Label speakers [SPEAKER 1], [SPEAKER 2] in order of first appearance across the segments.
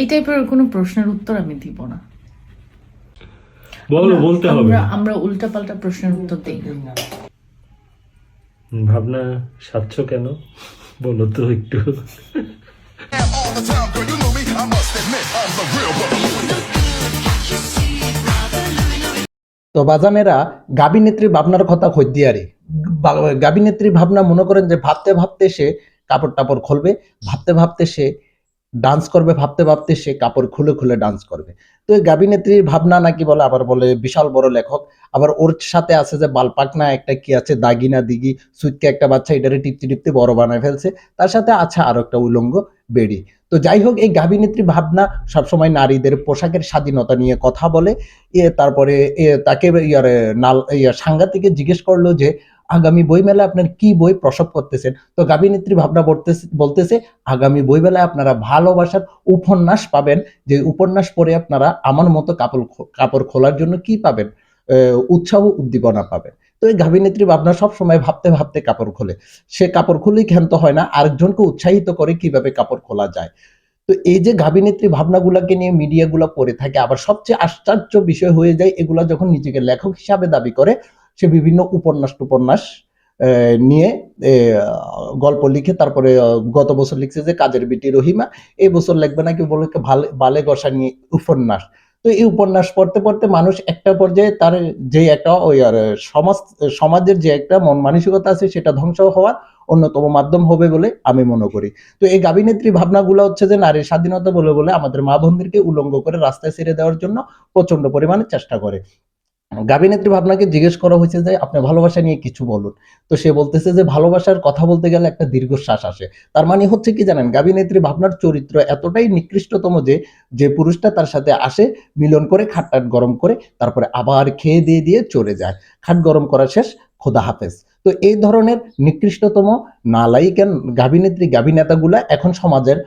[SPEAKER 1] এই টাইপের কোনো প্রশ্নের উত্তর আমি দিব না।
[SPEAKER 2] বলো বলতে হবে।
[SPEAKER 1] আমরা আমরা উল্টাপাল্টা প্রশ্নের উত্তর দিই। না
[SPEAKER 2] ভাবনা সাচ্ছ কেন? বলো তো একটু.
[SPEAKER 3] তো বাজানেরা গাবি নেত্রী ভাবনার কথা খদ্দিয়ারি গাবি নেত্রী ভাবনা মনে করেন যে ভাবতে ভাবতে সে কাপড় টাপড় খুলবে ভাবতে ভাবতে সে ডান্স করবে ভাবতে ভাবতে সে কাপড় খুলে খুলে ডান্স করবে। তো এই গাবি নেত্রীর ভাবনা নাকি বলে, আবার বলে বিশাল বড় লেখক, আবার ওর সাথে আছে যে বালপাকনা একটা কি আছে, দাগিনা দিগি, সুইটকে একটা বাচ্চা, এটারে টিপতে টিপতে বড় বানায় ফেলছে। তার সাথে আছে আরও একটা উলঙ্গ বেড়ি। তো যাই হোক, এই গাভিনেত্রী ভাবনা সবসময় নারীদের পোশাকের স্বাধীনতা নিয়ে কথা বলে। এ তারপরে তাকে ইয়ারে নাল, ইয়া সাংঘাতিকে জিজ্ঞেস করল যে আগামী বইমেলায় আপনার কি বই প্রসব করতেছেন? তো গাভিনেত্রী ভাবনা বলতেছে আগামী বইমেলায় আপনারা ভালোবাসার উপন্যাস পাবেন, যে উপন্যাস পড়ে আপনারা আমার মতো কাপড় কাপড় খোলার জন্য কি পাবেন? উৎসাহ উদ্দীপনা পাবেন। তো এই গাভিনেত্রী ভাবনা সব সময় ভাবতে ভাবতে কাপড় খোলে। সে কাপড় খুলেই ক্ষান্ত হয় না, আরেকজনকে উৎসাহিত করে কীভাবে কাপড় খোলা যায়। তো এই যে গাভিনেত্রী ভাবনাগুলোকে নিয়ে মিডিয়াগুলো পড়ে থাকে, আবার সবচেয়ে আশ্চর্য বিষয় হয়ে যায়, এগুলা যখন নিজেকে লেখক হিসাবে দাবি করে সে বিভিন্ন উপন্যাস টুপন্যাস নিয়ে গল্প লিখে তারপরে গত বছর লিখছে যে কাজের বিটি রহিমা, এই বছর লিখবে নাকি বলে ভালে গসা নিয়ে উপন্যাস। তো এই উপন্যাস পড়তে পড়তে মানুষ একটা পর্যায়ে তার যে একটা ওই আর সমাজ, সমাজের যে একটা মন মানসিকতা আছে সেটা ধ্বংস হওয়ার অন্যতম মাধ্যম হবে বলে আমি মনে করি। তো এই গাভিনেত্রী ভাবনাগুলো হচ্ছে যে নারীর স্বাধীনতা বলে বলে আমাদের মা বোনদেরকে উলঙ্গ করে রাস্তায় ছেড়ে দেওয়ার জন্য প্রচণ্ড পরিমাণে চেষ্টা করে। গাভিনেত্রী ভাবনাকে জিজ্ঞেস করা হয়েছে যে, আপনি ভালোবাসা নিয়ে কিছু বলুন। তো সে বলতেছে যে, ভালোবাসার কথা বলতে গেলে একটা দীর্ঘশ্বাস আসে। তার মানে হচ্ছে কি জানেন গাভিনেত্রী ভাবনার চরিত্র এতটাই নিকৃষ্টতম যে যে পুরুষটা তার সাথে আসে, মিলন করে, খাটটাট গরম করে, তারপরে আবার খেয়ে দিয়ে দিয়ে চলে যায়। খাট গরম করা শেষ, খোদা হাফেজ। তো এই ধরনের নিকৃষ্টতম নালায়িকান গাভিনেত্রী গাভি নেতাগুলা এখন সমাজের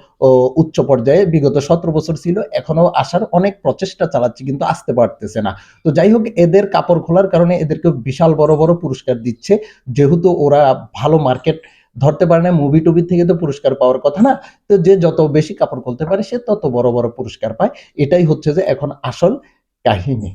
[SPEAKER 3] উচ্চ পর্যায়ে বিগত সতেরো বছর ছিল, এখনও আসার অনেক প্রচেষ্টা চালাচ্ছে কিন্তু আসতে পারতেছে না। তো যাই হোক, এদের কাপড় খোলার কারণে এদেরকে বিশাল বড় বড় পুরস্কার দিচ্ছে। যেহেতু ওরা ভালো মার্কেট ধরতে পারে না, মুভি টুভি থেকে তো পুরস্কার পাওয়ার কথা না, তো যে যত বেশি কাপড় খুলতে পারে সে তত বড় বড় পুরস্কার পায়। এটাই হচ্ছে যে এখন আসল কাহিনী।